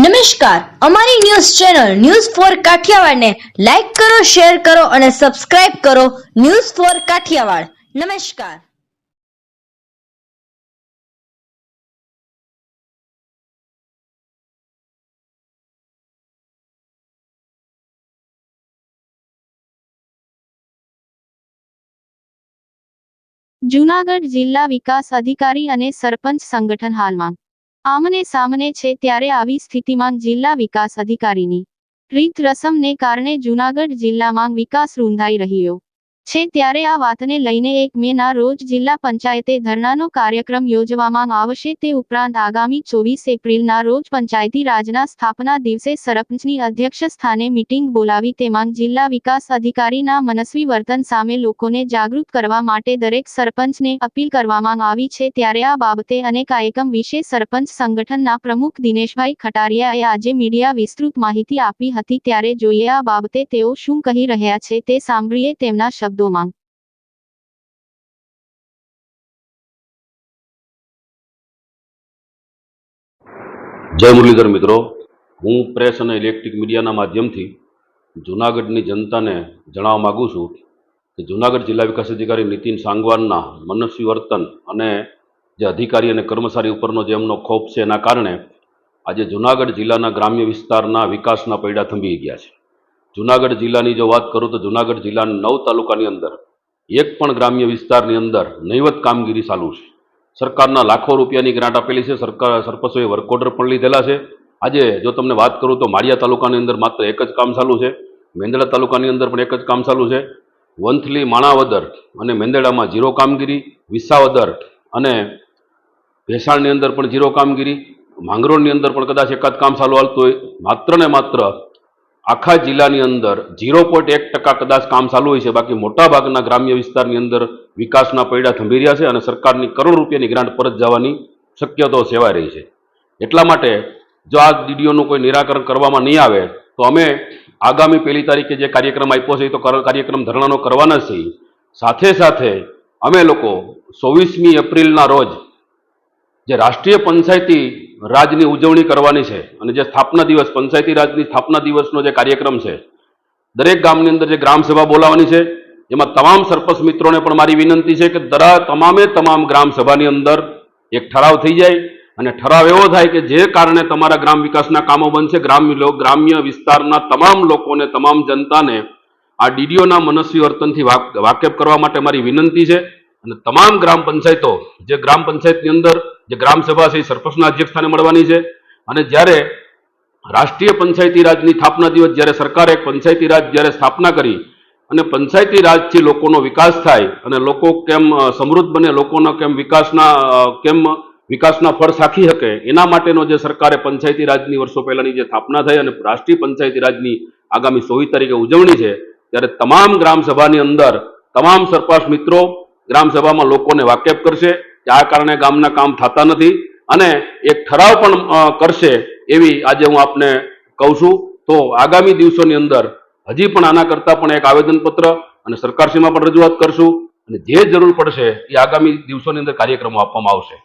નમસ્કાર. અમારી news channel news for કાઠિયાવાડને લાઈક કરો, શેર કરો અને સબસ્ક્રાઇબ કરો ન્યૂઝ ફોર કાઠિયાવાડ. નમસ્કાર. જૂનાગઢ જિલ્લા વિકાસ અધિકારી અને સરપંચ સંગઠન હાલમાં આમને સામને છે ત્યારે આવી સ્થિતિમાં જિલ્લા વિકાસ અધિકારીની રીત રસમને કારણે જૂનાગઢ જિલ્લામાં વિકાસ રૂંધાઈ રહ્યો. છે ત્યારે આ વાતને લઈને એક મે ના રોજ જિલ્લા પંચાયતે ધરણાનો કાર્યક્રમ યોજવામાં આવશે તે ઉપરાંત આગામી ચોવીસ એપ્રિલના રોજ પંચાયતી રાજના સ્થાપના દિવસે સરપંચની અધ્યક્ષ સ્થાને મિટિંગ બોલાવી તેમાં જિલ્લા વિકાસ અધિકારીના મનસ્વી વર્તન સામે લોકોને જાગૃત કરવા માટે દરેક સરપંચને અપીલ કરવામાં આવી છે ત્યારે આ બાબતે અનેક એકમ વિશે સરપંચ સંગઠનના પ્રમુખ દિનેશભાઈ ખટારિયાએ આજે મીડિયા વિસ્તૃત માહિતી આપી હતી ત્યારે જોઈએ આ બાબતે તેઓ શું કહી રહ્યા છે તે સાંભળીએ તેમના શબ્દોમાં. જય મુરલીધર મિત્રો. હું પ્રેસ અને ઇલેક્ટ્રિક મીડિયાના માધ્યમથી જૂનાગઢની જનતાને જણાવવા માગું છું કે જૂનાગઢ જિલ્લા વિકાસ અધિકારી નીતિન સાંગવાનના મનસ્વી વર્તન અને જે અધિકારી અને કર્મચારી ઉપરનો જે એમનો ખોફ છે એના કારણે આજે જૂનાગઢ જિલ્લાના ગ્રામ્ય વિસ્તારના વિકાસના પૈડા થંભી ગયા છે. જૂનાગઢ જિલ્લાની જો વાત કરું તો જૂનાગઢ જિલ્લાના નવ તાલુકાની અંદર, એક પણ ગ્રામ્ય વિસ્તારની અંદર નહીવત કામગીરી ચાલુ છે. સરકારના લાખો રૂપિયાની ગ્રાન્ટ આપેલી છે, સરકાર સરપંચોએ વર્ક પણ લીધેલા છે. આજે જો તમને વાત કરું તો માળિયા તાલુકાની અંદર માત્ર એક જ કામ ચાલુ છે. મેંદડા તાલુકાની અંદર પણ એક જ કામ ચાલુ છે. વંથલી, માણાવદર અને મેંદડામાં ઝીરો કામગીરી, વિસાવદર અને ભેસાણની અંદર પણ ઝીરો કામગીરી. માંગરોળની અંદર પણ કદાચ એકાદ કામ ચાલુ હાલતું હોય, માત્ર ને માત્ર આખા જિલ્લાની અંદર ઝીરો પોઈન્ટ એક ટકા કદાચ કામ ચાલુ હોય છે. બાકી મોટાભાગના ગ્રામ્ય વિસ્તારની અંદર વિકાસના પૈડા થંભી રહ્યા છે અને સરકારની કરોડ રૂપિયાની ગ્રાન્ટ પરત જવાની શક્યતાઓ સેવાઈ રહી છે. એટલા માટે જો આ ડીડીઓનું કોઈ નિરાકરણ કરવામાં નહીં આવે, તો અમે આગામી પહેલી તારીખે જે કાર્યક્રમ આપ્યો છે તો કાર્યક્રમ ધરણાનો કરવાના છે. સાથે સાથે અમે લોકો ચોવીસમી એપ્રિલના રોજ જે રાષ્ટ્રીય પંચાયતી રાજની ઉજવણી કરવાની છે અને જે સ્થાપના દિવસ, પંચાયતી રાજની સ્થાપના દિવસનો જે કાર્યક્રમ છે, દરેક ગામની અંદર જે ગ્રામસભા બોલાવાની છે, એમાં તમામ સરપંચ મિત્રોને પણ મારી વિનંતી છે કે દરા તમામે તમામ ગ્રામસભાની અંદર એક ઠરાવ થઈ જાય અને ઠરાવ એવો થાય કે જે કારણે તમારા ગ્રામ વિકાસના કામો બનશે ગ્રામ્ય ગ્રામ્ય વિસ્તારના તમામ લોકોને, તમામ જનતાને આ ડીડીઓના મનસ્વી વર્તનથી વાક- વાકેફ કરવા માટે મારી વિનંતી છે. અને તમામ ગ્રામ પંચાયતો, જે ગ્રામ પંચાયતની અંદર જે ગ્રામ સભા છે એ સરપંચના અધ્યક્ષ સ્થાને મળવાની છે. અને જ્યારે રાષ્ટ્રીય પંચાયતી રાજની સ્થાપના દિવસ, જ્યારે સરકારે પંચાયતી રાજ જ્યારે સ્થાપના કરી અને પંચાયતી રાજથી લોકોનો વિકાસ થાય અને લોકો કેમ સમૃદ્ધ બને, લોકોનો કેમ વિકાસના કેમ વિકાસના ફળ સાખી શકે, એના માટેનો જે સરકારે પંચાયતી રાજની વર્ષો પહેલાની જે સ્થાપના થઈ અને રાષ્ટ્રીય પંચાયતી રાજની આગામી સોવી તારીખે ઉજવણી છે, ત્યારે તમામ ગ્રામસભાની અંદર તમામ સરપંચ મિત્રો ગ્રામસભામાં લોકોને વાકેફ કરશે. કે કારણે ગામના કામ થતા નથી અને એક ઠરાવ પણ કરશે એવી આજે હું આપને કહું છું. તો આગામી દિવસોની અંદર હજી પણ આના કરતાં પણ એક આવેદનપત્ર અને સરકારશ્રીમાં પણ રજૂઆત કરશું અને જે જરૂર પડશે એ આગામી દિવસોની અંદર કાર્યક્રમો આપવામાં આવશે.